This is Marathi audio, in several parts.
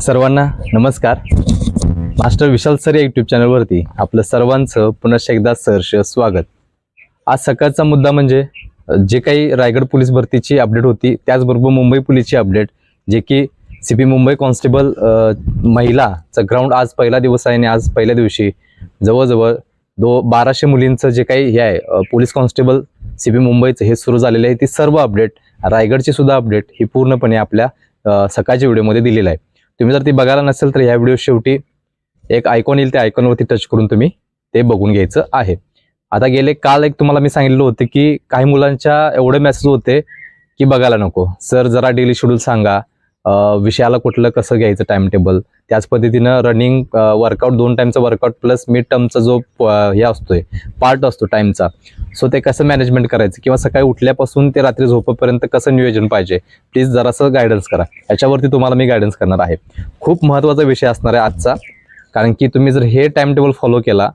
सर्वांना नमस्कार. मास्टर विशाल सर या यूट्यूब चॅनलवरती आपलं सर्वांचं पुनश्च एकदा सहर्ष स्वागत. आज सकाळचा मुद्दा म्हणजे जे काही रायगड पोलीस भरतीची अपडेट होती त्याचबरोबर मुंबई पोलीसची अपडेट जे की सी पी मुंबई कॉन्स्टेबल महिलाचं ग्राउंड आज पहिला दिवस आहे आणि आज पहिल्या दिवशी जवळजवळ दो बाराशे मुलींचं जे काही हे आहे पोलीस कॉन्स्टेबल सी पी मुंबईचं हे सुरू झालेलं आहे. ती सर्व अपडेट रायगडची सुद्धा अपडेट ही पूर्णपणे आपल्या सकाळच्या व्हिडिओमध्ये दिलेलं आहे. तुम्ही जर ती बघायला नसेल तर ह्या व्हिडिओ शेवटी एक आयकॉन येईल त्या आयकॉनवरती टच करून तुम्ही ते बघून घ्यायचं आहे. आता गेले काल एक तुम्हाला मी सांगितलं होतं की काही मुलांच्या एवढे मेसेज होते की बघायला नको. सर जरा डेली शेड्यूल सांगा. विषयाला कुठलं कसं घ्यायचं टाइम टेबल त्याच पद्धतीनं रनिंग वर्कआउट दोन टाइमचा वर्कआउट प्लस मिड टर्मचा जो हे असतोय पार्ट असतो टाइमचा सो ते कसं मॅनेजमेंट करायचं? किंवा सकाळी उठल्यापासून ते रात्री झोपेपर्यंत कसं नियोजन पाहिजे? प्लीज जरासं गायडन्स करा. याच्यावरती तुम्हाला मी गायडन्स करणार आहे. खूप महत्त्वाचा विषय असणार आहे आजचा. कारण की तुम्ही जर हे टाइम टेबल फॉलो केला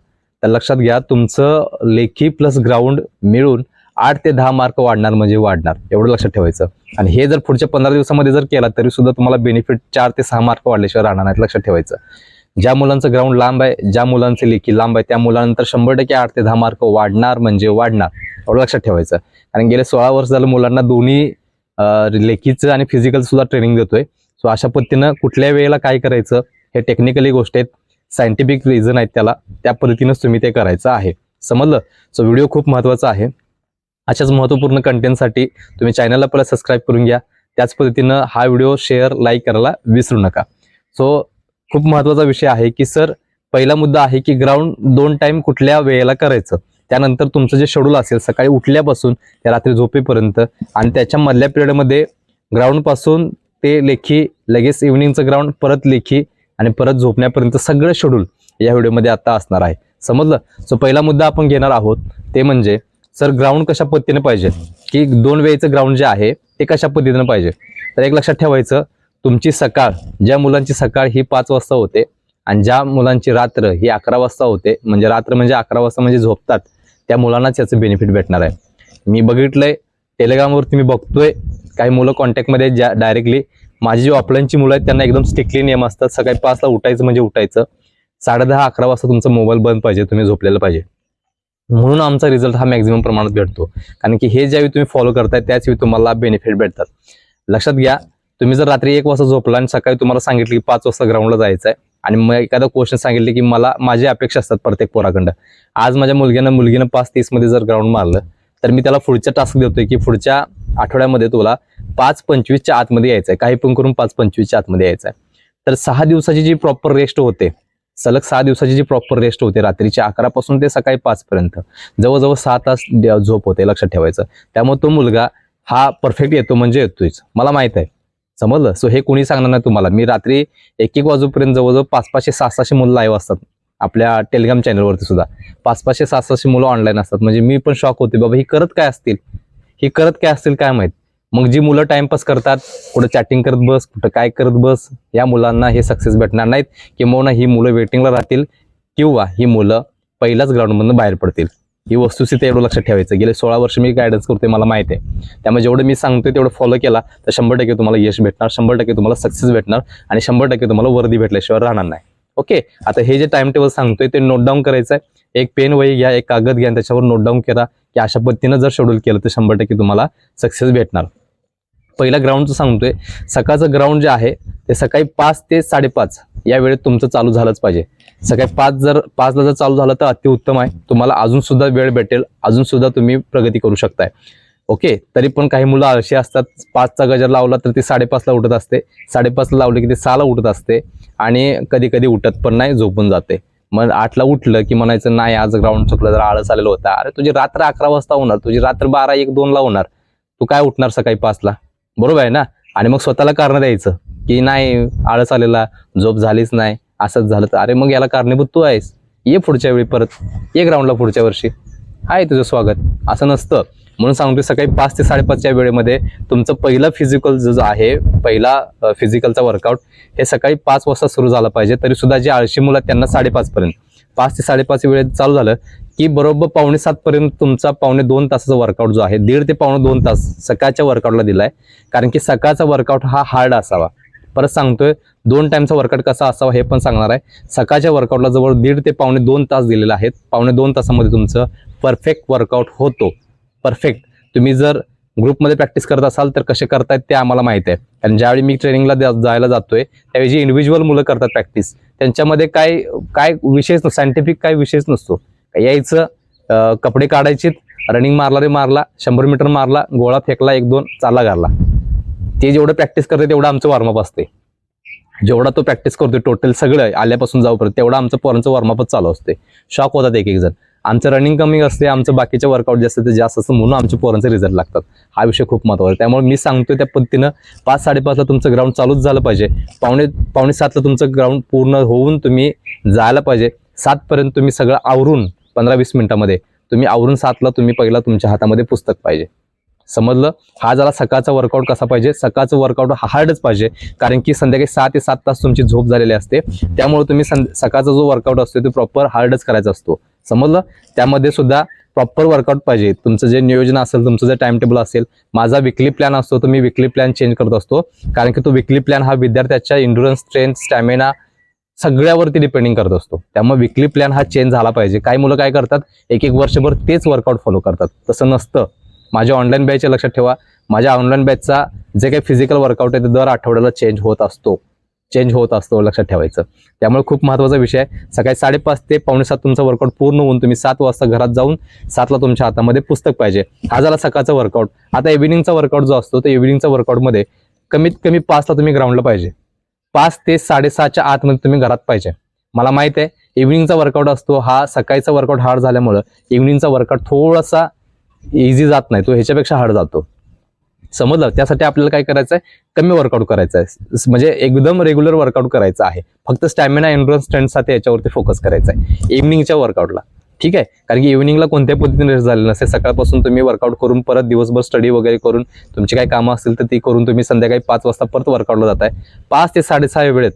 तर लक्षात घ्या तुमचं लेखी प्लस ग्राउंड मिळून आठ ते दहा मार्क वाढणार म्हणजे वाढणार. एवढं लक्षात ठेवायचं. आणि हे जर पुढच्या पंधरा दिवसामध्ये जर केला तरी सुद्धा तुम्हाला बेनिफिट चार ते सहा मार्क वाढल्याशिवाय राहणार नाहीत लक्षात ठेवायचं. ज्या मुलांचं ग्राउंड लांब आहे ज्या मुलांचे लेखी लांब आहे त्या मुलानंतर शंभर टक्के आठ ते दहा मार्क वाढणार म्हणजे वाढणार. एवढं लक्षात ठेवायचं. कारण गेले सोळा वर्ष झालं मुलांना दोन्ही लेखीचं आणि फिजिकल सुद्धा ट्रेनिंग देतोय. सो अशा पद्धतीनं कुठल्या वेळेला काय करायचं हे टेक्निकली गोष्ट आहेत. सायंटिफिक रिझन आहेत त्याला. त्या पद्धतीनंच तुम्ही ते करायचं आहे. समजलं? सो व्हिडिओ खूप महत्त्वाचा आहे. अशाच महत्त्वपूर्ण कंटेंटसाठी तुम्ही चॅनलला पहिला सबस्क्राईब करून घ्या. त्याच पद्धतीनं हा व्हिडिओ शेअर लाईक करायला विसरू नका. सो खूप महत्त्वाचा विषय आहे की सर पहिला मुद्दा आहे की ग्राउंड दोन टाइम कुठल्या वेळेला करायचं? त्यानंतर तुमचं जे शेड्यूल असेल सकाळी उठल्यापासून ते रात्री झोपेपर्यंत आणि त्याच्या मधल्या पिरियडमध्ये ग्राउंडपासून ते लेखी लगेच इव्हनिंगचं ग्राउंड परत लेखी आणि परत झोपण्यापर्यंत सगळं शेड्यूल या व्हिडिओमध्ये आता असणार आहे. समजलं? सो पहिला मुद्दा आपण घेणार आहोत ते म्हणजे सर ग्राउंड कशा पद्धतीने पाहिजे? की दोन वेळेचं ग्राउंड जे आहे ते कशा पद्धतीनं पाहिजे? तर एक लक्षात ठेवायचं तुमची सकाळ ज्या मुलांची सकाळ ही पाच वाजता होते आणि ज्या मुलांची रात्र ही अकरा वाजता होते म्हणजे रात्र म्हणजे अकरा वाजता म्हणजे झोपतात त्या मुलांनाच याचं बेनिफिट भेटणार आहे. मी बघितलंय टेलिग्रामवरती मी बघतोय काही मुलं कॉन्टॅक्टमध्ये ज्या डायरेक्टली माझी जी ऑफलाईनची मुलं आहेत त्यांना एकदम स्ट्रिक्टली नियम असतात सकाळी पाचला उठायचं म्हणजे उठायचं. साडे दहा अकरा वाजता तुमचा मोबाईल बंद पाहिजे तुम्ही झोपलेला पाहिजे. म्हणून आमचा रिझल्ट हा मॅक्झिमम प्रमाणात भेटतो. कारण की हे ज्यावेळी तुम्ही फॉलो करताय त्याच वेळी तुम्हाला बेनिफिट भेटतात. लक्षात घ्या तुम्ही जर रात्री एक वाजता झोपला आणि सकाळी तुम्हाला सांगितलं की पाच वाजता ग्राउंडला जायचं आहे आणि मग एखादा क्वेश्चन सांगितले की मला माझी अपेक्षा असतात प्रत्येक पोराखंड आज माझ्या मुलग्यानं मुलगीनं पाच तीसमध्ये जर ग्राउंड मारलं तर मी त्याला पुढच्या टास्क देतोय की पुढच्या आठवड्यामध्ये तुला पाच पंचवीसच्या आतमध्ये यायचं आहे काही पण करून पाच पंचवीसच्या आतमध्ये यायचं आहे तर सहा दिवसाची जी प्रॉपर रेस्ट होते सलग सहा दिवसाची जी प्रॉपर रेस्ट होते रात्रीच्या अकरापासून ते सकाळी पाचपर्यंत. जवळजवळ सहा तास झोप होते लक्षात ठेवायचं. त्यामुळे तो मुलगा हा परफेक्ट येतो म्हणजे येतोच मला माहीत आहे. समजलं? सो हे कोणी सांगणार नाही तुम्हाला. मी रात्री एक एक वाजूपर्यंत जवळजवळ पाच पाचशे सहा सहाशे मुलं लाईव्ह असतात. आपल्या टेलिग्राम चॅनलवरती सुद्धा. पाच पाचशे सहा सहाशे मुलं ऑनलाईन असतात. म्हणजे मी पण शॉक होते बाबा ही करत काय असतील? ही करत काय असतील काय माहीत? मग जी मुलं टाइमपास करतात कुठं चॅटिंग करत बस कुठं काय करत बस या मुलांना हे सक्सेस भेटणार नाहीत. किंवा ही मुलं वेटिंगला राहतील किंवा ही मुलं पहिल्याच ग्राउंडमधून बाहेर पडतील. ही वस्तुस्थिती एवढं लक्षात ठेवायचं. गेले सोळा वर्ष मी गायडन्स करतोय मला माहिती आहे. त्यामुळे जेवढं मी सांगतोय तेवढं फॉलो केला तर शंभर टक्के तुम्हाला यश भेटणार शंभर टक्के तुम्हाला सक्सेस भेटणार आणि शंभर टक्के तुम्हाला वर्दी भेटल्याशिवाय राहणार नाही. ओके आता हे जे टाइम टेबल सांगतोय ते नोट डाऊन करायचं आहे एक पेन वही घ्या एक कागद घ्या त्याच्यावर नोट डाऊन करा की अशा पद्धतीनं जर शेड्यूल केलं तर शंभर टक्के तुम्हाला सक्सेस भेटणार. पहिला ग्राउंडचं सांगतोय सकाळचं ग्राउंड जे आहे ते सकाळी पाच ते साडेपाच या वेळेत तुमचं चालू झालंच पाहिजे. सकाळी पाच जर पाचला जर चालू झालं तर अतिउत्तम आहे. तुम्हाला अजून सुद्धा वेळ भेटेल अजून सुद्धा तुम्ही प्रगती करू शकताय. ओके? तरी पण काही मुलं आळशी असतात पाचचा गजर लावला तर ती साडेपाचला उठत असते. साडेपाचला लावली की ती सहाला उठत असते आणि कधी कधी उठत पण नाही झोपून जाते. मग आठला उठलं की म्हणायचं नाही आज ग्राउंड चुकलं जर आळस आलेलं होता. अरे तुझी रात्र अकरा वाजता होणार तुझी रात्र बारा एक दोनला होणार. तू काय उठणार सकाळी पाचला? बरोबर आहे ना? आणि मग स्वतःला कारण द्यायचं की नाही आळस आलेला झोप झालीच नाही असंच झालं तर. अरे मग याला कारणीभूत तू आहेस. ये पुढच्या वेळी परत. ये ग्राउंडला पुढच्या वर्षी. आहे तुझं स्वागत. असं नसतं. म्हणून सांगतो सकाळी पाच ते साडेपाचच्या वेळेमध्ये तुमचं पहिलं फिजिकल जो आहे पहिला फिजिकलचा वर्कआउट हे सकाळी पाच वाजता सुरू झालं पाहिजे. तरी सुद्धा जे आळशी मुलं त्यांना साडेपाच पर्यंत पाच ते साडेपाच वेळेत चालू झालं. की बरोबर पावणे सात पर्यंत तुमचा पावणे दोन तासाचा वर्कआउट जो आहे दीड ते पावणे दोन तास सकाळच्या वर्कआउटला दिलाय. कारण की सकाळचा वर्कआउट हा हार्ड असावा. परत सांगतोय दोन टाइमचा वर्कआउट कसा असावा हे पण सांगणार आहे. सकाळच्या वर्कआउटला जवळ दीड ते पावणे दोन तास दिलेले आहेत. पावणे दोन तासामध्ये तुमचं परफेक्ट वर्कआउट होतो. परफेक्ट तुम्ही जर ग्रुपमध्ये प्रॅक्टिस करत असाल तर कसे करतायत ते आम्हाला माहिती आहे. कारण ज्यावेळी मी ट्रेनिंगला जायला जातोय त्यावेळी जी इंडिव्हिज्युअल मुलं करतात प्रॅक्टिस त्यांच्यामध्ये काय काय विषयच नसतो सायंटिफिक काय विशेष नसतो. यायचं कपडे काढायचे रनिंग मारला रे मारला शंभर मीटर मारला गोळा फेकला एक दोन चाला घालला ते जेवढं प्रॅक्टिस करते तेवढं आमचं वॉर्मअप असते जेवढा तो प्रॅक्टिस करतोय टोटल सगळं आल्यापासून जाऊपर्यंत तेवढा आमचं पोरांचं वॉर्मअपच चालू असते शॉक होतात एक एक जण. आमचं रनिंग कमी असते आमचं बाकीचे वर्कआउट जास्त ते जास्त असतं म्हणून आमच्या पोरांचे रिझल्ट लागतात. हा विषय खूप महत्त्वाचा आहे. त्यामुळे मी सांगतोय त्या पद्धतीनं पाच साडेपाचला तुमचं ग्राउंड चालूच झालं पाहिजे. पावणे पावणे सातला तुमचं ग्राउंड पूर्ण होऊन तुम्ही जायला पाहिजे. सातपर्यंत तुम्ही सगळं आवरून पंधरा वीस मिनिटामध्ये तुम्ही आवरून सातला तुम्ही पहिला तुमच्या हातामध्ये पुस्तक पाहिजे. समजलं? हा झाला सकाळचा वर्कआउट कसा पाहिजे? सकाळचं वर्कआउट हार्डच पाहिजे. कारण की संध्याकाळी सहा ते सात तास तुमची झोप झालेली असते. त्यामुळे तुम्ही सं सकाळचा जो वर्कआउट असतो तो प्रॉपर हार्डच करायचा असतो. समजलं? त्यामध्ये सुद्धा प्रॉपर वर्कआउट पाहिजे. तुमचं जे नियोजन असेल तुमचं जे टाइम टेबल असेल माझा विकली प्लॅन असतो तो मी विकली प्लॅन चेंज करत असतो. कारण की तो विकली प्लॅन हा विद्यार्थ्याच्या इंडुरन्स स्ट्रेंथ स्टॅमिना सगळ्यावरती डिपेंडिंग करत असतो. त्यामुळे विकली प्लॅन हा चेंज झाला पाहिजे. काही मुलं काय करतात? एक एक वर्षभर तेच वर्कआउट फॉलो करतात. तसं नसतं. माझ्या ऑनलाईन बॅचच्या लक्षात ठेवा. माझ्या ऑनलाईन बॅचचा जे काही फिजिकल वर्कआउट आहे ते दर आठवड्याला चेंज होत असतो. चेंज होत असतो लक्षात ठेवायचं. त्यामुळे खूप महत्त्वाचा विषय आहे. सकाळी साडेपाच ते पावणे सात तुमचा वर्कआउट पूर्ण होऊन तुम्ही सात वाजता घरात जाऊन सातला तुमच्या हातामध्ये पुस्तक पाहिजे. हा झाला सकाळचा वर्कआउट आता इव्हिनिंगचा वर्कआउट जो असतो त्या इव्हिनिंगचा वर्कआउटमध्ये कमीत कमी पाचला तुम्ही ग्राउंडला पाहिजे. पाच ते साडेसहाच्या आतमध्ये तुम्ही घरात पाहिजे. मला माहीत आहे इव्हिनिंगचा वर्कआउट असतो हा सकाळचा वर्कआउट हार्ड झाल्यामुळं इव्हिनिंगचा वर्कआउट थोडासा इझी जात नाही तो ह्याच्यापेक्षा हार्ड जातो. समजलं? त्यासाठी आपल्याला काय करायचं आहे कमी वर्कआउट करायचं आहे म्हणजे एकदम रेग्युलर वर्कआउट करायचं आहे. फक्त स्टॅमिना एन्ड्रन्स स्ट्रेंथसाठी याच्यावरती फोकस करायचा आहे इव्हिनिंगच्या वर्कआउटला ठीक आहे? कारण की इव्हिनिंगला कोणत्या पद्धतीने रेस्ट झालेलं नसते. सकाळपासून तुम्ही वर्कआउट करून परत दिवसभर स्टडी वगैरे करून तुमची काही कामं असतील तर ती करून तुम्ही संध्याकाळी पाच वाजता परत वर्कआउटला जाताय. पाच ते साडेसहा वेळेत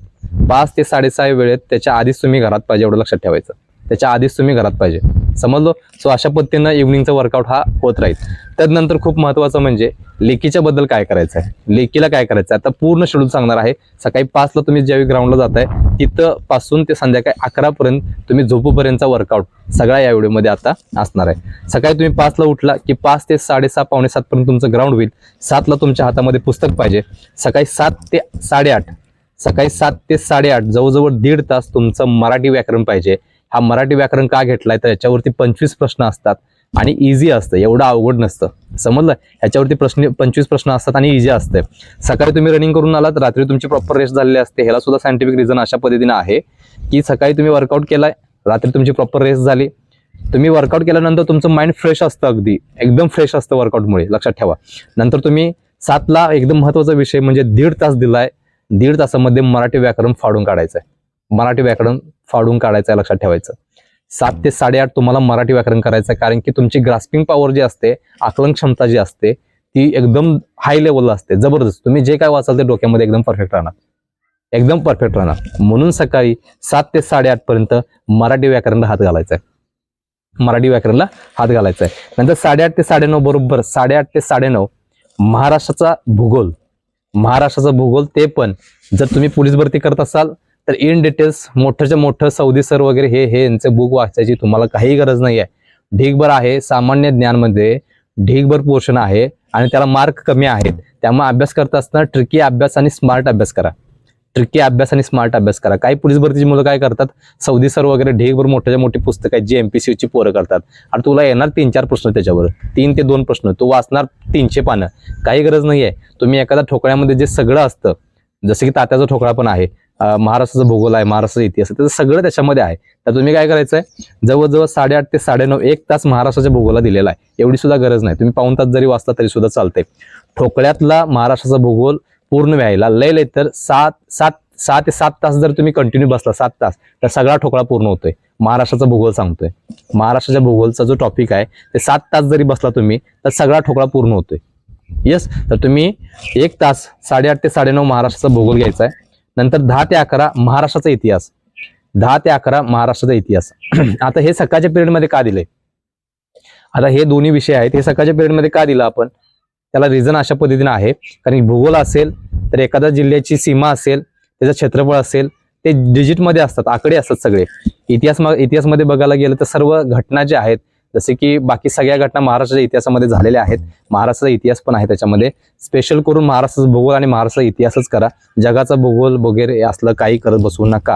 पाच ते साडेसहा वेळेत त्याच्या आधीच तुम्ही घरात पाहिजे एवढं लक्षात ठेवायचं. त्याच्या आधीच तुम्ही घरात पाहिजे. समजलो? सो अशा पद्धतीनं इव्हिनिंगचा वर्कआउट हा होत राहील. त्यानंतर खूप महत्त्वाचं म्हणजे लेकीच्या बद्दल काय करायचं आहे लेकीला काय करायचं आहे आता पूर्ण शेड्यूल सांगणार आहे. सकाळी पाचला तुम्ही ज्यावेळी ग्राउंडला जाताय तिथं पासून ते संध्याकाळी अकरापर्यंत तुम्ही झोपूपर्यंतचा वर्कआउट सगळा या व्हिडिओमध्ये आता असणार आहे. सकाळी तुम्ही पाचला उठला की पाच ते साडेसहा पावणे सातपर्यंत तुमचं ग्राउंड होईल. सातला तुमच्या हातामध्ये पुस्तक पाहिजे. सकाळी सात ते साडेआठ सकाळी सात ते साडेआठ जवळजवळ दीड तास तुमचं मराठी व्याकरण पाहिजे. हा मराठी व्याकरण का घेतलाय? तर याच्यावरती पंचवीस प्रश्न असतात आणि इझी असतं. एवढं अवघड नसतं. समजलं? ह्याच्यावरती प्रश्न पंचवीस प्रश्न असतात आणि इझी असते. सकाळी तुम्ही रनिंग करून आलात रात्री तुमची प्रॉपर रेस्ट झालेली असते. ह्याला सुद्धा सायंटिफिक रिझन अशा पद्धतीने आहे की सकाळी तुम्ही वर्कआउट केलाय रात्री तुमची प्रॉपर रेस्ट झाली. तुम्ही वर्कआउट केल्यानंतर तुमचं माइंड फ्रेश असतं अगदी. एकदम फ्रेश असतं वर्कआउटमुळे लक्षात ठेवा. नंतर तुम्ही सातला एकदम महत्त्वाचा विषय म्हणजे दीड तास दिलाय. दीड तासामध्ये मराठी व्याकरण फाडून काढायचं आहे मराठी व्याकरण फाडून काढायचं आहे लक्षात ठेवायचं. सात ते साडेआठ तुम्हाला मराठी व्याकरण करायचं आहे कारण की तुमची ग्रास्पिंग पॉवर जी असते आकलन क्षमता जी असते ती एकदम हाय लेवलला असते जबरदस्त. तुम्ही जे काय वाचाल ते डोक्यामध्ये एकदम परफेक्ट राहणार. एकदम परफेक्ट राहणार. म्हणून सकाळी सात ते साडेआठ पर्यंत मराठी व्याकरणला हात घालायचा आहे. मराठी व्याकरणला हात घालायचा आहे. नंतर साडेआठ ते साडेनऊ बरोबर साडेआठ ते साडेनऊ महाराष्ट्राचा भूगोल. महाराष्ट्राचा भूगोल ते पण जर तुम्ही पोलीस भरती करत असाल तर इन डिटेल्स मोठ्याच्या मोठं सौदी सर वगैरे हे हे यांचं बुक वाचायची तुम्हाला काही गरज नाही आहे ढीगभर आहे सामान्य ज्ञानमध्ये ढीगभर पोर्शन आहे आणि त्याला मार्क कमी आहेत. त्यामुळे अभ्यास करत असताना ट्रिकी अभ्यास आणि स्मार्ट अभ्यास करा. ट्रिकी अभ्यास आणि स्मार्ट अभ्यास करा. काही पोलीस भरतीची मुलं काय करतात? सौदी सर वगैरे ढेगभर मोठ्याच्या मोठी पुस्तकं आहेत जी एम पी सी ची पोरं करतात. आणि तुला येणार तीन चार प्रश्न त्याच्यावर. तीन ते दोन प्रश्न. तू वाचणार तीनशे पानं. काही गरज नाही आहे तुम्ही एखाद्या ठोकळ्यामध्ये जे सगळं असतं जसं की तात्याचा ठोकळा पण आहे महाराष्ट्राचा भूगोल आहे महाराष्ट्राचा इतिहास आहे त्याचं सगळं त्याच्यामध्ये आहे. तर तुम्ही काय करायचं आहे जवळजवळ साडेआठ ते साडेनऊ एक तास महाराष्ट्राच्या भूगोला दिलेला आहे. एवढी सुद्धा गरज नाही. तुम्ही पाऊन तास जरी वाचला तरी सुद्धा चालतंय. ठोकळ्यातला महाराष्ट्राचा भूगोल पूर्ण व्हायला लय लय तर सात सात सहा ते सात तास जर तुम्ही कंटिन्यू बसला सात तास तर सगळा ठोकळा पूर्ण होतोय. महाराष्ट्राचा भूगोल सांगतोय. महाराष्ट्राच्या भूगोलचा जो टॉपिक आहे ते सात तास जरी बसला तुम्ही तर सगळा ठोकळा पूर्ण होतोय. येस तर तुम्ही एक तास साडेआठ ते साडेनऊ महाराष्ट्राचा भूगोल घ्यायचा आहे. नंतर दहा ते अकरा महाराष्ट्राचा इतिहास. दहा ते अकरा महाराष्ट्राचा इतिहास. आता हे सकाळच्या पिरियडमध्ये का दिलंय? आता हे दोन्ही विषय आहेत. हे सकाळच्या पिरियडमध्ये का दिलं आपण? त्याला रिझन अशा पद्धतीने आहे. कारण भूगोल असेल तर एखाद्या जिल्ह्याची सीमा असेल त्याचं क्षेत्रफळ असेल ते डिजिटमध्ये असतात आकडे असतात सगळे. इतिहास इतिहासमध्ये बघायला गेलं तर सर्व घटना ज्या आहेत जसे की बाकी सगळ्या घटना महाराष्ट्राच्या इतिहासामध्ये झालेल्या आहेत. महाराष्ट्राचा इतिहास पण आहे त्याच्यामध्ये. स्पेशल करून महाराष्ट्राचा भूगोल आणि महाराष्ट्राचा इतिहासच करा. जगाचा भूगोल वगैरे असलं काही करत बसू नका.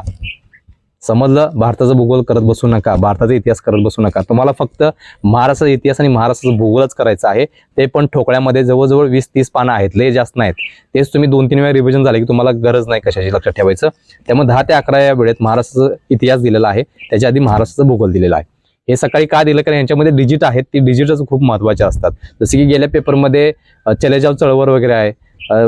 समजलं? भारताचा भूगोल करत बसू नका. भारताचा इतिहास करत बसू नका. तुम्हाला फक्त महाराष्ट्राचा इतिहास आणि महाराष्ट्राचा भूगोलच करायचा आहे. ते पण ठोकळ्यामध्ये जवळजवळ वीस तीस पानं आहेत. लय जास्त नाहीत. तेच तुम्ही दोन तीन वेळा रिव्हिजन झाले की तुम्हाला गरज नाही कशाची लक्षात ठेवायचं. त्यामुळे दहा ते अकरा या वेळेत महाराष्ट्राचा इतिहास दिलेला आहे. त्याच्या आधी महाराष्ट्राचा भूगोल दिलेला आहे. हे सकाळी का दिलं? कारण यांच्यामध्ये डिजिट आहेत. ती डिजिटच खूप महत्त्वाचे असतात. जसे की गेल्या पेपरमध्ये चलेजाव चळवळ वगैरे आहे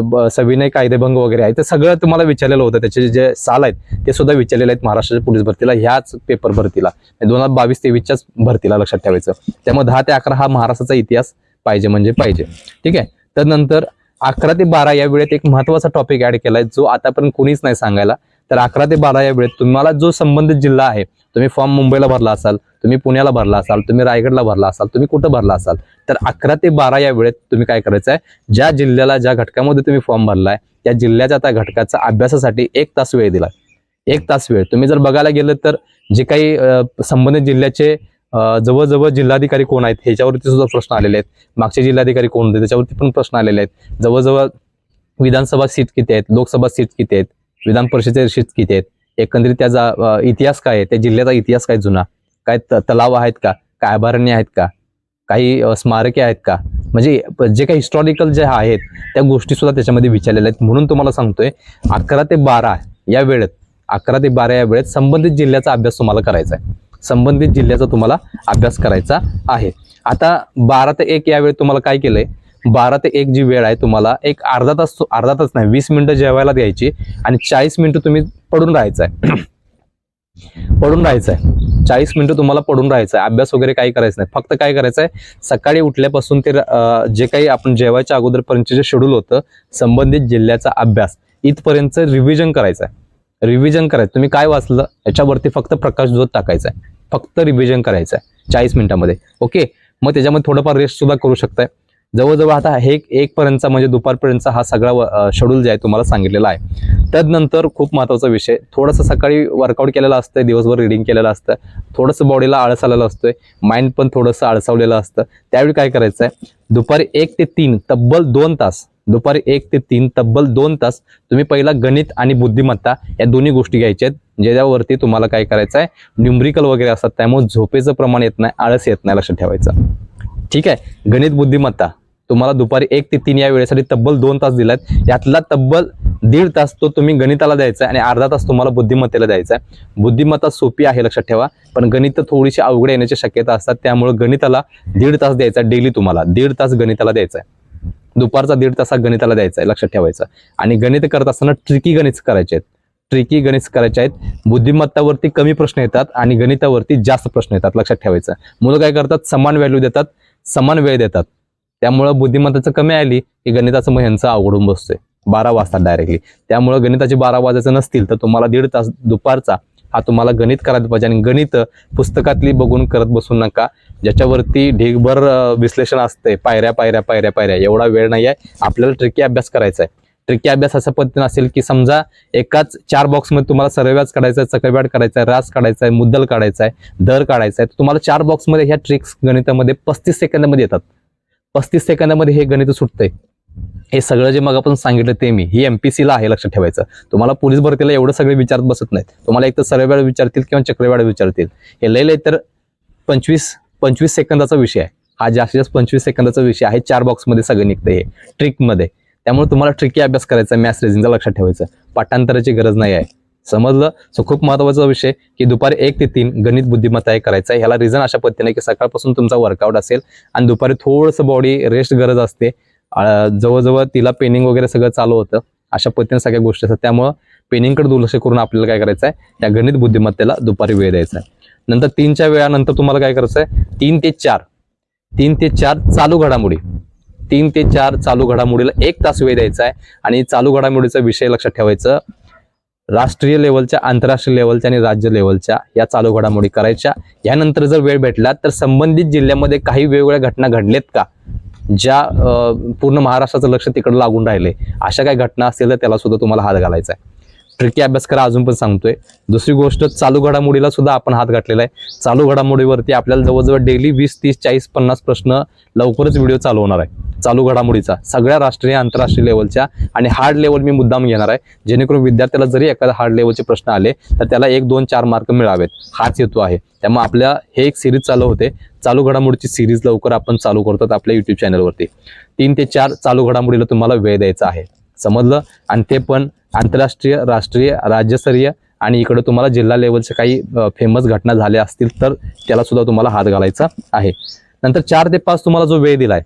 ब- सविनय कायदेभंग वगैरे आहे ते सगळं तुम्हाला विचारलेलं होतं. त्याचे जे साल आहेत ते सुद्धा विचारलेले आहेत महाराष्ट्राच्या पोलीस भरतीला ह्याच पेपर भरतीला. म्हणजे दोन हजार बावीस तेवीसच्याच भरतीला लक्षात ठेवायचं. त्यामुळे दहा ते अकरा हा महाराष्ट्राचा इतिहास पाहिजे म्हणजे पाहिजे. ठीक आहे? तर नंतर अकरा ते बारा या वेळेत एक महत्त्वाचा टॉपिक ऍड केलाय जो आतापर्यंत कोणीच नाही सांगायला. तर अकरा ते बारा या वेळेत तुम्हाला जो संबंधित जिल्हा आहे तुम्ही फॉर्म मुंबईला भरला असाल तुम्ही पुण्याला भरला असाल तुम्ही रायगडला भरला असाल तुम्ही कुठं भरला असाल तर अकरा ते बारा या वेळेत तुम्ही काय करायचं आहे ज्या जिल्ह्याला ज्या घटकामध्ये तुम्ही फॉर्म भरलाय त्या जिल्ह्याच्या त्या घटकाचा अभ्यासासाठी एक तास वेळ दिला एक तास वेळ. तुम्ही जर बघायला गेलं तर जे काही संबंधित जिल्ह्याचे जवळजवळ जिल्हाधिकारी कोण आहेत ह्याच्यावरती सुद्धा प्रश्न आलेले आहेत. मागचे जिल्हाधिकारी कोण होते त्याच्यावरती पण प्रश्न आलेले आहेत. जवळजवळ विधानसभा सीट किती आहेत लोकसभा सीट किती आहेत विधान परिषदेच्या सीट किती आहेत एकंदरीत त्याचा इतिहास काय आहे त्या जिल्ह्याचा इतिहास काय जुना? काय त- तलाव आहेत का? काय अभयारण्य आहेत का? काही स्मारके आहेत का? म्हणजे जे काही हिस्टॉरिकल जे आहेत त्या गोष्टी सुद्धा त्याच्यामध्ये विचारलेल्या आहेत. म्हणून तुम्हाला सांगतोय अकरा ते बारा या वेळेत अकरा ते बारा या वेळेत संबंधित जिल्ह्याचा अभ्यास तुम्हाला करायचा आहे. संबंधित जिल्ह्याचा तुम्हाला अभ्यास करायचा आहे. आता बारा ते एक या वेळेत तुम्हाला काय केलंय? बारा ते एक जी वेळ आहे तुम्हाला एक अर्धा तास अर्धा तास नाही वीस मिनिटं जेवायला द्यायची आणि चाळीस मिनिटं तुम्ही पडून राहायचं आहे. पडून राहायचं आहे चाळीस मिनिटं तुम्हाला पडून राहायचं आहे अभ्यास वगैरे काही करायचं नाही. फक्त काय करायचं आहे सकाळी उठल्यापासून ते जे काही आपण जेवायच्या अगोदरपर्यंत जे शेड्यूल होतं संबंधित जिल्ह्याचा अभ्यास. इथपर्यंत रिव्हिजन करायचं आहे रिव्हिजन करायचं. तुम्ही काय वाचलं? याच्यावरती फक्त प्रकाश जोत टाकायचा आहे फक्त रिव्हिजन करायचं आहे चाळीस मिनिटामध्ये. ओके? मग त्याच्यामध्ये थोडंफार रेस्ट सुद्धा करू शकताय. जवळजवळ आता हे एक पर्यंतचा म्हणजे दुपारपर्यंतचा हा सगळा शेड्यूल जे आहे तुम्हाला सांगितलेला आहे. त्यानंतर खूप महत्त्वाचा विषय थोडंसं सकाळी वर्कआउट केलेलं असतं दिवसभर रिडिंग केलेलं असतं थोडंसं बॉडीला आळस आलेला असतोय माइंड पण थोडंसं आळसावलेलं असतं. त्यावेळी काय करायचं आहे दुपारी एक ते तीन तब्बल दोन तास दुपारी एक ते तीन तब्बल दोन तास तुम्ही पहिला गणित आणि बुद्धिमत्ता या दोन्ही गोष्टी घ्यायच्या आहेत ज्याच्यावरती तुम्हाला काय करायचं आहे न्यूमरिकल वगैरे असतात त्यामुळे झोपेचं प्रमाण येत नाही आळस येत नाही लक्षात ठेवायचं. ठीक आहे? गणित बुद्धिमत्ता. तुम्हाला दुपारी एक ते तीन या वेळेसाठी तब्बल दोन तास दिलात. यातला तब्बल दीड तास तो तुम्ही गणिताला द्यायचा आहे आणि अर्धा तास तुम्हाला बुद्धिमत्तेला द्यायचा. आहे बुद्धिमत्ता सोपी आहे लक्षात ठेवा पण गणित थोडीशी अवघड येण्याची शक्यता असतात. त्यामुळे गणिताला दीड तास द्यायचा डेली तुम्हाला. दीड तास गणिताला द्यायचा आहे. दुपारचा दीड तास गणिताला द्यायचा आहे लक्षात ठेवायचं. आणि गणित करत असताना ट्रिकी गणित करायचे आहेत. ट्रिकी गणित करायचे आहेत. बुद्धिमत्तावरती कमी प्रश्न येतात आणि गणितावरती जास्त प्रश्न येतात लक्षात ठेवायचं. मुलं काय करतात? समान व्हॅल्यू देतात. समान वेळ देतात. त्यामुळं बुद्धिमत्ताचं कमी आली की गणिताचं मग ह्यांचं आवडून बसतोय. बारा वाजतात डायरेक्टली त्यामुळं गणिताचे बारा वाजायचं नसतील तर तुम्हाला दीड तास दुपारचा हा तुम्हाला गणित करायला पाहिजे आणि गणित पुस्तकातली बघून करत बसू नका. ज्याच्यावरती ढीगभर विश्लेषण असते पायऱ्या पायऱ्या पायऱ्या पायऱ्या. एवढा वेळ नाही आहे. आपल्याला ट्रिकी अभ्यास करायचा आहे. ट्रिकी अभ्यास अशा पद्धतीने असेल की समजा एकाच चार बॉक्समध्ये तुम्हाला सर्वव्याज काढायचा आहे चक्रव्याड काढायचा आहे रास काढायचा आहे मुद्दल काढायचा आहे दर काढायचा आहे. तुम्हाला चार बॉक्समध्ये ह्या ट्रिक्स गणितामध्ये पस्तीस सेकंदामध्ये येतात. पस्तीस सेकंदामध्ये हे गणित सुटतंय. हे सगळं जे मग आपण सांगितलं ते मी ही एमपीसी ला आहे लक्षात ठेवायचं. तुम्हाला पोलीस भरतीला एवढं सगळे विचारत बसत नाहीत. तुम्हाला एक तर सर्व्याड विचारतील किंवा चक्रव्याड विचारतील. हे लय लय तर पंचवीस पंचवीस सेकंदाचा विषय आहे. हा जास्तीत जास्त पंचवीस सेकंदाचा विषय आहे. चार बॉक्समध्ये सगळं निघतं हे. ट्रिकमध्ये त्यामुळे तुम्हाला ट्रिकी अभ्यास करायचा मॅथ्स रेझिंगचा लक्षात ठेवायचं. पाठांतराची गरज नाही आहे. समजलं? सो खूप महत्त्वाचा विषय की दुपारी एक ते तीन गणित बुद्धिमत्ता हे करायचं आहे. ह्याला रिझन अशा पद्धतीने की सकाळपासून तुमचा वर्कआउट असेल आणि दुपारी थोडंसं बॉडी रेस्ट गरज असते. जवळजवळ तिला पेनिंग वगैरे सगळं चालू होतं. अशा पद्धतीने सगळ्या गोष्टी असतात. त्यामुळं पेनिंगकडे दुर्लक्ष करून आपल्याला काय करायचं आहे? त्या गणित बुद्धिमत्तेला दुपारी वेळ द्यायचा आहे. नंतर तीनच्या वेळानंतर तुम्हाला काय करायचं आहे? तीन ते चार. तीन ते चार चालू घडामोडी. तीन ते चार चालू घडामोडीला एक तास वेळ द्यायचा आहे. आणि चालू घडामोडीचा विषय लक्षात ठेवायचं. राष्ट्रीय लेवलच्या आंतरराष्ट्रीय लेवलच्या आणि राज्य लेवलच्या या चालू घडामोडी करायच्या. यानंतर जर वेळ भेटला तर संबंधित जिल्ह्यामध्ये काही वेगवेगळ्या घटना घडलेत का? ज्या पूर्ण महाराष्ट्राचं लक्ष तिकडे लागून राहिले. अशा काही घटना असतील तर त्याला सुद्धा तुम्हाला हात घालायचा आहे. ट्रिकी अभ्यास करा अजून पण सांगतोय. दुसरी गोष्ट चालू घडामोडीला सुद्धा आपण हात घातलेला आहे. चालू घडामोडीवरती आपल्याला जवळजवळ डेली वीस तीस चाळीस पन्नास प्रश्न लवकरच व्हिडिओ चालू होणार आहे. चालू घडामोडीचा सगळ्या राष्ट्रीय आंतरराष्ट्रीय लेवलच्या आणि हार्ड लेवल मी मुद्दाम घेणार आहे. जेणेकरून विद्यार्थ्याला जरी एखादा हार्ड लेवलचे प्रश्न आले तर त्याला एक दोन चार मार्क मिळावेत. हाच हेतू आहे. त्यामुळे आपल्या हे एक सिरीज चालू होते. चालू घडामोडीची सिरीज लवकर आपण चालू करतो आपल्या युट्यूब चॅनलवरती तीन ते चार चालू घडामोडीला तुम्हाला वेळ द्यायचा आहे. समजलं. आणि ते पण आंतरराष्ट्रीय राष्ट्रीय राज्यस्तरीय आणि इकडे तुम्हाला जिल्हा लेवलच्या काही फेमस घटना झाल्या असतील तर त्याला सुद्धा तुम्हाला हात घालायचा आहे. नंतर चार ते पाच तुम्हाला जो वेळ दिलाय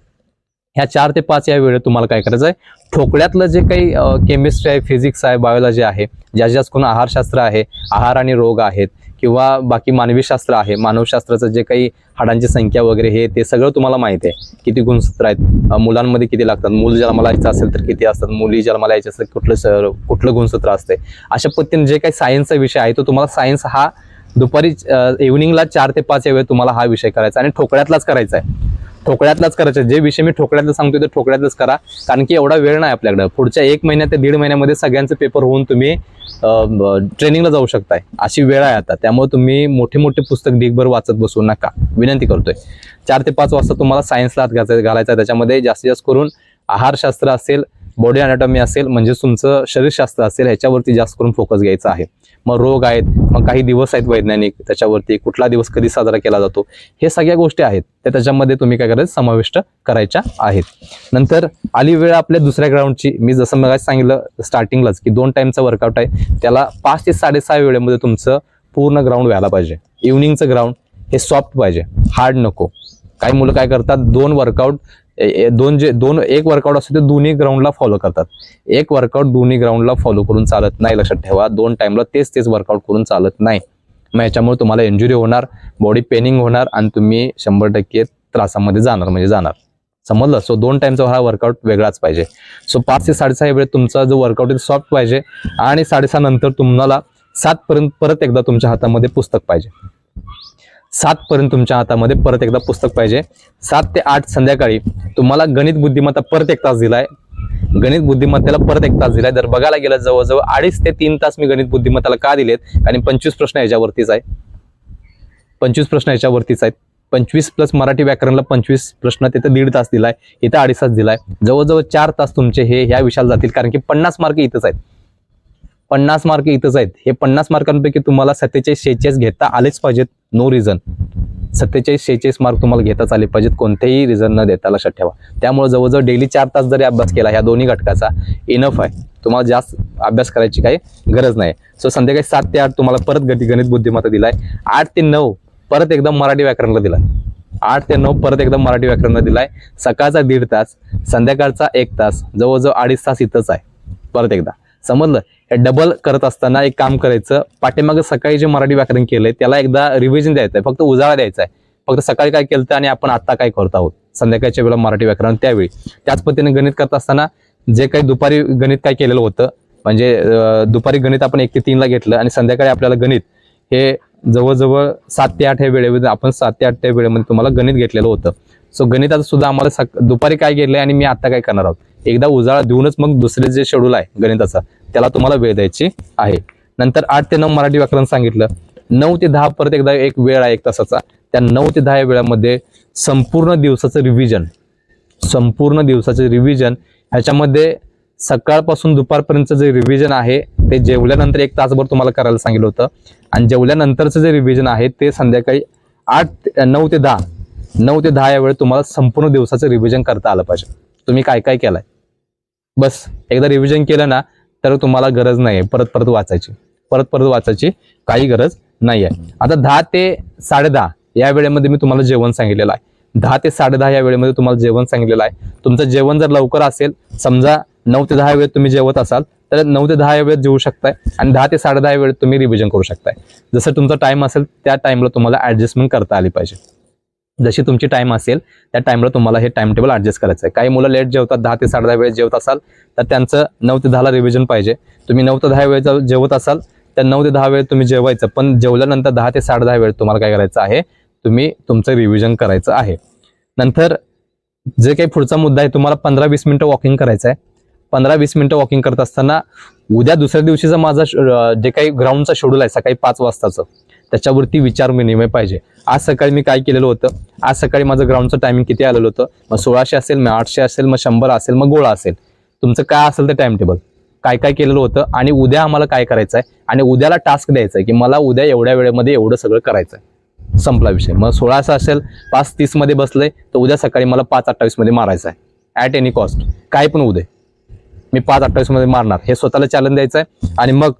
ह्या चार ते पाच या वेळेत तुम्हाला काय करायचं आहे ठोकळ्यातलं जे काही केमिस्ट्री आहे फिजिक्स आहे बायोलॉजी आहे ज्या ज्या कोण आहारशास्त्र आहे आहार आणि रोग आहेत किंवा बाकी मानवी शास्त्र आहे मानवशास्त्राचं जे काही हाडांची संख्या वगैरे हे ते सगळं तुम्हाला माहिती आहे. किती गुणसूत्र आहेत मुलांमध्ये किती लागतात मूल जन्माला यायचं असेल तर किती असतात मुली जन्माला यायचे असेल कुठलं कुठलं गुणसूत्र असते अशा पद्धतीने जे काही सायन्सचा विषय आहे तो तुम्हाला सायन्स हा दुपारी इव्हनिंगला चार ते पाच या वेळ तुम्हाला हा विषय करायचा आणि ठोकळ्यातलाच करायचा आहे. ठोकळ्यातलाच करायचं. जे विषय मी ठोकळ्यातलं सांगतोय ते ठोकळ्यातच करा. कारण की एवढा वेळ नाही आपल्याकडे. पुढच्या एक महिन्यात ते दीड महिन्यामध्ये सगळ्यांचे पेपर होऊन तुम्ही ट्रेनिंगला जाऊ शकताय. अशी वेळ आहे आता. त्यामुळे तुम्ही मोठे मोठे पुस्तक डिगभर वाचत बसू नका. विनंती करतोय. चार ते पाच वाजता तुम्हाला सायन्सला हात घालायचा घालायचा त्याच्यामध्ये जास्तीत जास्त करून आहारशास्त्र असेल बॉडी अनाटॉमी असेल म्हणजे तुमचं शरीरशास्त्र असेल ह्याच्यावरती जास्त करून फोकस घ्यायचा आहे. मग रोग आहेत मग काही दिवस आहेत वैज्ञानिक त्याच्यावरती कुठला दिवस कधी साजरा केला जातो हे सगळ्या गोष्टी आहेत. त्या त्याच्यामध्ये तुम्ही काय करायचं? समाविष्ट करायच्या आहेत. नंतर आली वेळ आपल्या दुसऱ्या ग्राउंडची मी जसं मग सांगितलं स्टार्टिंगलाच की दोन टाईमचा वर्कआउट आहे. त्याला पाच ते साडेसहा वेळेमध्ये तुमचं पूर्ण ग्राउंड व्हायला पाहिजे. इव्हनिंगचं ग्राउंड हे सॉफ्ट पाहिजे. हार्ड नको. काही मुलं काय करतात? दोन वर्कआउट दोन जे दोन एक वर्कआउट असतो ते दोन्ही ग्राउंडला फॉलो करतात. एक वर्कआउट दोन्ही ग्राउंडला फॉलो करून चालत नाही लक्षात ठेवा. दोन टाइमला तेच तेच वर्कआउट करून चालत नाही. मग याच्यामुळे तुम्हाला इंजुरी होणार बॉडी पेनिंग होणार आणि तुम्ही शंभर टक्के त्रासामध्ये जाणार म्हणजे जाणार. समजलं? सो दोन टाइमचा हा वर्कआउट वेगळाच पाहिजे. सो पाच ते साडेसहा वेळेत तुमचा जो वर्कआउट आहे सॉफ्ट पाहिजे आणि साडेसहा नंतर तुम्हाला सातपर्यंत परत एकदा तुमच्या हातामध्ये पुस्तक पाहिजे. सातपर्यंत तुमच्या हातामध्ये परत एकदा पुस्तक पाहिजे. सात ते आठ संध्याकाळी तुम्हाला गणित बुद्धिमत्ता परत एक तास दिलाय. गणित बुद्धिमत्तेला परत एक तास दिलाय. जर बघायला गेलं जवळजवळ अडीच ते तीन तास मी गणित बुद्धिमत्ताला का दिलेत? कारण पंचवीस प्रश्न याच्यावरतीच आहे पंचवीस प्रश्न याच्यावरतीच आहेत. पंचवीस प्लस मराठी व्याकरणला पंचवीस प्रश्न तिथं दीड तास दिलाय. इथं अडीच तास दिलाय. जवळजवळ चार तास तुमचे हे ह्या विषयाला जातील. कारण की पन्नास मार्क इथंच आहेत. पन्नास मार्क इथंच आहेत. हे पन्नास मार्कांपैकी तुम्हाला सत्तेचाळीस शेहेचाळीस घेता आलेच पाहिजेत. नो रिझन सत्तेचाळीस शेहेचाळीस मार्क तुम्हाला घेताच आले पाहिजेत. कोणतेही रिझन न देता लक्षात ठेवा. त्यामुळे जवळजवळ डेली चार तास जरी अभ्यास केला ह्या दोन्ही घटकाचा इनफ आहे. तुम्हाला जास्त अभ्यास करायची काही गरज नाही. सो संध्याकाळी सात ते आठ तुम्हाला परत गती गणित बुद्धिमत्ता दिलाय. आठ ते नऊ परत एकदम मराठी व्याकरणला दिलाय. आठ ते नऊ परत एकदम मराठी व्याकरणला दिलाय. सकाळचा दीड तास संध्याकाळचा एक तास जवळजवळ अडीच तास इथंच आहे. परत एकदा. समजलं? डबल करत असताना एक काम करायचं. पाठीमागं सकाळी जे मराठी व्याकरण केलंय त्याला एकदा रिव्हिजन द्यायचं आहे फक्त उजाळा द्यायचा आहे फक्त सकाळी काय केलं आणि आपण आता काय करत आहोत? संध्याकाळच्या वेळेला मराठी व्याकरण त्यावेळी. त्याच पद्धतीने गणित करत असताना जे काही दुपारी गणित काय केलेलं होतं म्हणजे दुपारी गणित आपण एक ते तीनला घेतलं आणि संध्याकाळी आपल्याला गणित हे जवळजवळ सात ते आठ या वेळेमध्ये आपण सात ते आठ त्या वेळेमध्ये तुम्हाला गणित घेतलेलं होतं. सो गणिताचं सुद्धा आम्हाला सक दुपारी काय केलंय आणि मी आता काय करणार आहोत? एकदा उजाळा देऊनच मग दुसरे जे शेड्यूल आहे गणिताचा त्याला तुम्हाला वेळ द्यायची आहे. नंतर आठ ते नऊ मराठी व्याकरण सांगितलं. नऊ ते दहा परत एकदा एक वेळ आहे एक तासाचा. त्या नऊ ते दहा या वेळामध्ये संपूर्ण दिवसाचं रिव्हिजन संपूर्ण दिवसाचं रिव्हिजन ह्याच्यामध्ये सकाळपासून दुपारपर्यंतचं जे रिव्हिजन आहे ते जेवल्यानंतर एक तासभर तुम्हाला करायला सांगितलं होतं. आणि जेवल्यानंतरचं जे रिव्हिजन आहे ते संध्याकाळी आठ नऊ ते दहा नऊ ते दहा या वेळेत तुम्हाला संपूर्ण दिवसाचं रिव्हिजन करता आलं पाहिजे. तुम्ही काय काय केलंय? बस एकदा रिव्हिजन केलं ना तर तुम्हाला गरज नाही आहे परत परत वाचायची. परत परत वाचायची काही गरज नाही आहे आता दहा ते साडेदहा या वेळेमध्ये मी तुम्हाला जेवण सांगितलेलं आहे. दहा ते साडेदहा या वेळेमध्ये तुम्हाला जेवण सांगितलेलं आहे. तुमचं जेवण जर लवकर असेल समजा नऊ ते दहा वेळेत तुम्ही जेवत असाल तर नऊ ते दहा या वेळेत जेवू शकताय आणि दहा ते साडेदहा वेळेत तुम्ही रिव्हिजन करू शकताय. जसं तुमचा टाइम असेल त्या टाइमला तुम्हाला ऍडजस्टमेंट करता आली पाहिजे. जशी तुमची टाईम असेल त्या टाईमला तुम्हाला हे टाइम टेबल ॲडजस्ट करायचं आहे. काही मुलं लेट जेवतात दहा ते साडेदहा वेळेस जेवत असाल तर त्यांचं नऊ ते दहाला रिव्हिजन पाहिजे. तुम्ही नऊ ते दहा वेळेचा जेवत असाल तर नऊ ते दहा वेळेत तुम्ही जेवायचं. पण जेवल्यानंतर दहा ते साडेदहा वेळेत तुम्हाला काय करायचं आहे तुम्ही तुमचं रिव्हिजन करायचं आहे. नंतर जे काही पुढचा मुद्दा आहे तुम्हाला पंधरा वीस मिनटं वॉकिंग करायचं आहे. पंधरा वीस मिनटं वॉकिंग करत असताना उद्या दुसऱ्या दिवशीचा माझा श- जे काही ग्राउंडचा शेड्यूल आहे सकाळी पाच वाजताचं त्याच्यावरती विचार विनिमय पाहिजे. आज सकाळी मी काय केलेलं होतं? आज सकाळी माझं ग्राउंडचं टायमिंग किती आलेलं होतं? मग सोळाशे असेल मग आठशे असेल मग शंभर असेल मग गोळा असेल. तुमचं काय असेल ते टाइम टेबल काय काय केलेलं होतं आणि उद्या आम्हाला काय करायचं आहे आणि उद्याला टास्क द्यायचा आहे की मला उद्या एवढ्या वेळेमध्ये एवढं सगळं करायचं आहे संपला विषय. मग सोळाशे असेल पाच तीसमध्ये बसले तर उद्या सकाळी मला पाच अठ्ठावीसमध्ये मारायचं आहे ॲट एनी कॉस्ट काय पण उद्या मी पाच अठ्ठावीसमध्ये मारणार. हे स्वतःला चॅलेंज द्यायचं आहे आणि मग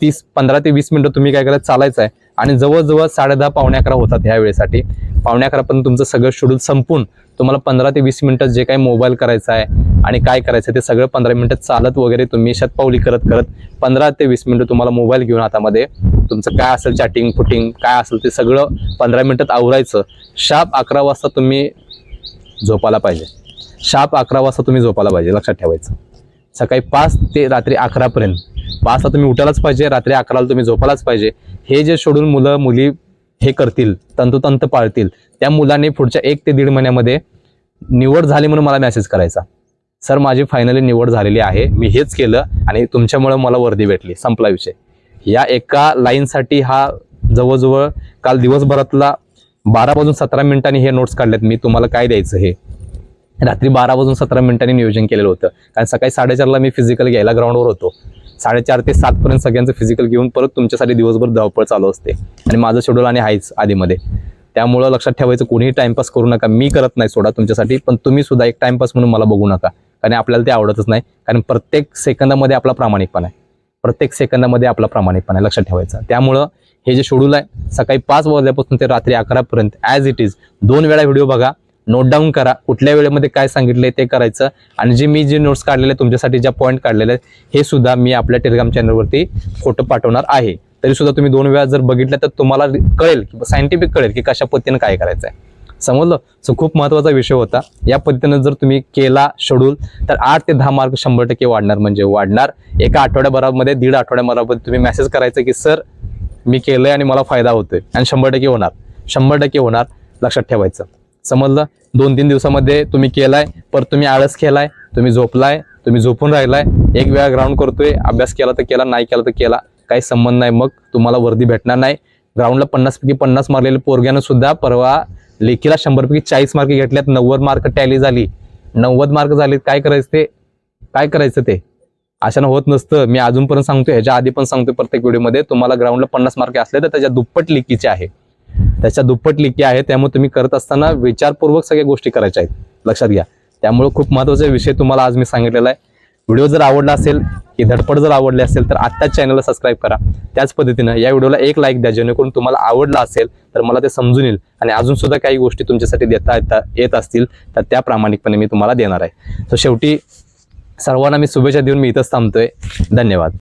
तीस पंधरा ते वीस मिनिटं तुम्ही काय करायचं चालायचं आहे. आणि जवळजवळ साडे दहा पावणे अकरा होतात ह्या वेळेसाठी. पावणे अकरापर्यंत तुमचं सगळं शेड्यूल संपून तुम्हाला पंधरा ते वीस मिनिटं जे काही मोबाईल करायचं आहे आणि काय करायचं ते सगळं पंधरा मिनिटं चालत वगैरे तुम्ही शतपावली करत करत पंधरा ते वीस मिनिटं तुम्हाला मोबाईल घेऊन हातामध्ये तुमचं काय असेल चॅटिंग फुटिंग काय असेल ते सगळं पंधरा मिनिटात आवरायचं. शार्प अकरा वाजता तुम्ही झोपायला पाहिजे. शार्प अकरा वाजता तुम्ही झोपायला पाहिजे लक्षात ठेवायचं. सकाळी पाच ते रात्री अकरापर्यंत पाचला तुम्ही उठायलाच पाहिजे रात्री अकराला तुम्ही झोपायलाच पाहिजे. हे जे सोडून मुलं मुली हे करतील तंतोतंत पाळतील त्या मुलांनी पुढच्या एक ते दीड महिन्यामध्ये निवड झाली म्हणून मला मेसेज करायचा. सर माझी फायनली निवड झालेली आहे मी हेच केलं आणि तुमच्यामुळे मला वर्दी भेटली संपला विषय. या एका लाईनसाठी हा जवळजवळ काल दिवसभरातला बारा वाजून सतरा मिनिटांनी हे नोट्स काढलेत मी तुम्हाला काय द्यायचं हे? रात्री बारा वाजून सतरा मिनिटांनी नियोजन केलेलं होतं. कारण सकाळी साडेचारला मी फिजिकल घ्यायला ग्राउंडवर होतो. साडेचार ते सात पर्यंत सगळ्यांचं फिजिकल घेऊन परत तुमच्यासाठी दिवसभर धावपळ चालू असते. आणि माझं शेड्यूल आणि आहेच आधीमध्ये. त्यामुळं लक्षात ठेवायचं कोणीही टाइमपास करू नका. मी करत नाही सोडा तुमच्यासाठी पण तुम्ही सुद्धा एक टाइमपास म्हणून मला बघू नका. कारण आपल्याला ते आवडतच नाही. कारण प्रत्येक सेकंदामध्ये आपला प्रामाणिकपणा आहे. प्रत्येक सेकंदामध्ये आपला प्रामाणिकपणा आहे लक्षात ठेवायचं. त्यामुळं हे जे शेड्यूल आहे सकाळी पाच वाजल्यापासून ते रात्री अकरापर्यंत ॲज इट इज दोन वेळा व्हिडिओ बघा. नोट डाऊन करा. कुठल्या वेळेमध्ये काय सांगितलंय ते करायचं. आणि जे मी जे नोट्स काढलेले आहेत, तुमच्यासाठी ज्या पॉईंट काढलेले आहेत हे सुद्धा मी आपल्या टेलिग्राम चॅनलवरती फोटो पाठवणार आहे. तरी सुद्धा तुम्ही दोन वेळा जर बघितलं तर तुम्हाला कळेल की सायंटिफिक कळेल की कशा पद्धतीनं काय करायचं आहे समजलं? सो खूप महत्त्वाचा विषय होता. या पद्धतीनं जर तुम्ही केला शेड्यूल तर आठ ते दहा मार्क शंभर टक्के वाढणार. म्हणजे वाढणार. एका आठवड्याभरामध्ये दीड आठवड्याभरामध्ये तुम्ही मेसेज करायचं की सर मी केलंय आणि मला फायदा होतोय. आणि शंभर टक्के होणार. शंभर टक्के होणार. लक्षात ठेवायचं. समजलं? दोन तीन दिवसामध्ये तुम्ही केलाय परत तुम्ही आळस केलाय तुम्ही झोपलाय तुम्ही झोपून राहिलाय एक वेळा ग्राउंड करतोय अभ्यास केला तर केला नाही केला तर केला काही संबंध नाही. मग तुम्हाला वर्दी भेटणार नाही. ग्राउंडला पन्नास पैकी पन्नास मारलेले पोरग्यानं सुद्धा परवा लेखीला शंभरपैकी चाळीस मार्क घेतल्यात नव्वद मार्क टॅली झाली. नव्वद मार्क झाले काय करायचं ते? काय करायचं ते? अशानं होत नसतं. मी अजूनपर्यंत सांगतोय ह्याच्या आधी पण सांगतोय प्रत्येक व्हिडिओमध्ये तुम्हाला ग्राउंडला पन्नास मार्क असले तर त्याच्या दुप्पट लेखीचे आहे. त्याच्या दुप्पट लिखी आहे त्यामुळे तुम्ही करत असताना विचारपूर्वक सगळ्या गोष्टी करायच्या आहेत. लक्षात घ्या. त्यामुळे खूप महत्त्वाचा विषय तुम्हाला आज मी सांगितलेला आहे. व्हिडिओ जर आवडला असेल की धडपड जर आवडली असेल तर आत्ताच चॅनलला सबस्क्राईब करा. त्याच पद्धतीनं या व्हिडिओला एक लाईक द्या जेणेकरून तुम्हाला आवडला असेल तर मला ते समजून येईल. आणि अजून सुद्धा काही गोष्टी तुमच्यासाठी देता येता येत असतील तर त्या प्रामाणिकपणे मी तुम्हाला देणार आहे. तर शेवटी सर्वांना मी शुभेच्छा देऊन मी इथंच थांबतोय. धन्यवाद.